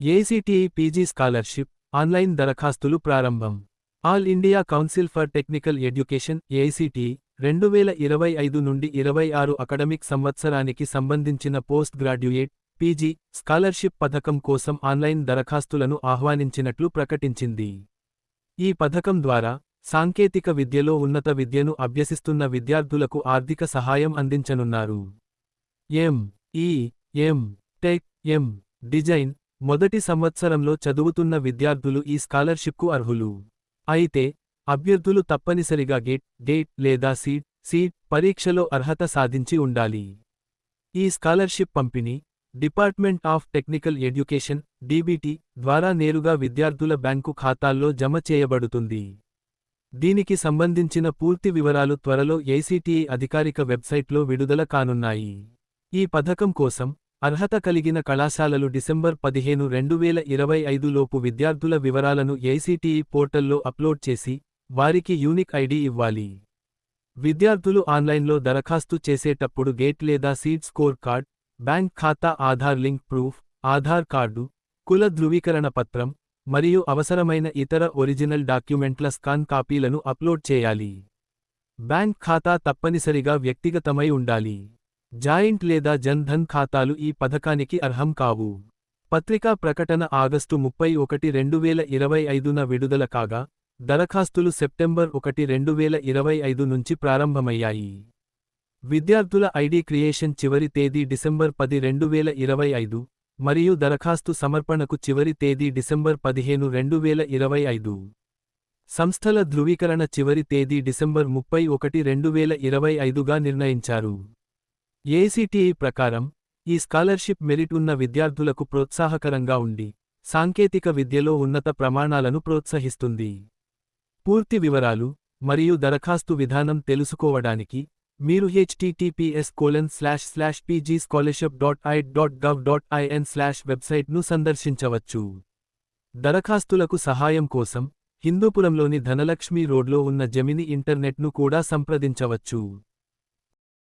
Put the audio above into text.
ఏసీటీఈ PG scholarship online దరఖాస్తులు ప్రారంభం. All India council for technical education ACT రెండు వేల ఇరవై ఐదు నుండి ఇరవై ఆరు అకడమిక్ సంవత్సరానికి సంబంధించిన పోస్ట్ గ్రాడ్యుయేట్ పీజీ స్కాలర్షిప్ పథకం కోసం ఆన్లైన్ దరఖాస్తులను ఆహ్వానించినట్లు ప్రకటించింది. ఈ పథకం ద్వారా సాంకేతిక విద్యలో ఉన్నత విద్యను అభ్యసిస్తున్న విద్యార్థులకు ఆర్థిక సహాయం అందించనున్నారు. ఎం ఈ ఎం టెక్ ఎం డిజైన్ మొదటి సంవత్సరంలో చదువుతున్న విద్యార్థులు ఈ స్కాలర్షిప్కు అర్హులు. అయితే అభ్యర్థులు తప్పనిసరిగా గేట్ డేట్ లేదా సీట్ సీట్ పరీక్షలో అర్హత సాధించి ఉండాలి. ఈ స్కాలర్షిప్ పంపిణీ department of technical education DBT ద్వారా నేరుగా విద్యార్థుల బ్యాంకు ఖాతాల్లో జమ చేయబడుతుంది. దీనికి సంబంధించిన పూర్తి వివరాలు త్వరలో ఏసీటీఈ అధికారిక వెబ్సైట్లో విడుదల కానున్నాయి. ఈ పథకం కోసం అర్హత కలిగిన కళాశాలలు డిసెంబర్ పదిహేను రెండు వేల ఇరవై ఐదు లోపు విద్యార్థుల వివరాలను ఏసీటీఈ పోర్టల్లో అప్లోడ్ చేసి వారికి యూనిక్ ఐడి ఇవ్వాలి. విద్యార్థులు ఆన్లైన్లో దరఖాస్తు చేసేటప్పుడు గేట్ లేదా సీట్ స్కోర్ కార్డ్ బ్యాంక్ ఖాతా Aadhaar link proof Aadhaar card కుల ధృవీకరణ పత్రం మరియు అవసరమైన ఇతర ఒరిజినల్ డాక్యుమెంట్ల స్కాన్ కాపీలను అప్లోడ్ చేయాలి. బ్యాంక్ ఖాతా తప్పనిసరిగా వ్యక్తిగతమై ఉండాలి. జాయింట్ లేదా జన్ ధన్ ఖాతాలు ఈ పథకానికి అర్హం కావు. పత్రికా ప్రకటన ఆగస్టు ముప్పై ఒకటి రెండు వేల ఇరవై ఐదున విడుదల కాగా దరఖాస్తులు సెప్టెంబర్ ఒకటి రెండు వేల ఇరవై ఐదు నుంచి ప్రారంభమయ్యాయి. విద్యార్థుల ఐడి క్రియేషన్ చివరి తేదీ డిసెంబర్ పది రెండు వేల ఇరవై ఐదు మరియు దరఖాస్తు సమర్పణకు చివరి తేదీ డిసెంబర్ పదిహేను రెండు వేల ఇరవై ఐదు. సంస్థల ధృవీకరణ చివరి తేదీ డిసెంబర్ ముప్పై ఒకటి రెండు వేల ఇరవై ఐదుగా నిర్ణయించారు. ఏసీటీఐ ప్రకారం ఈ స్కాలర్షిప్ మెరిట్ ఉన్న విద్యార్థులకు ప్రోత్సాహకరంగా ఉండి సాంకేతిక విద్యలో ఉన్నత ప్రమాణాలను ప్రోత్సహిస్తుంది. పూర్తి వివరాలు మరియు దరఖాస్తు విధానం తెలుసుకోవడానికి మీరు HTTPS colon slash slash PG scholarship dot I dot gov dot IN slash వెబ్సైట్ను సందర్శించవచ్చు. దరఖాస్తులకు సహాయం కోసం హిందూపురంలోని ధనలక్ష్మి రోడ్లో ఉన్న జమిని ఇంటర్నెట్ను కూడా సంప్రదించవచ్చు.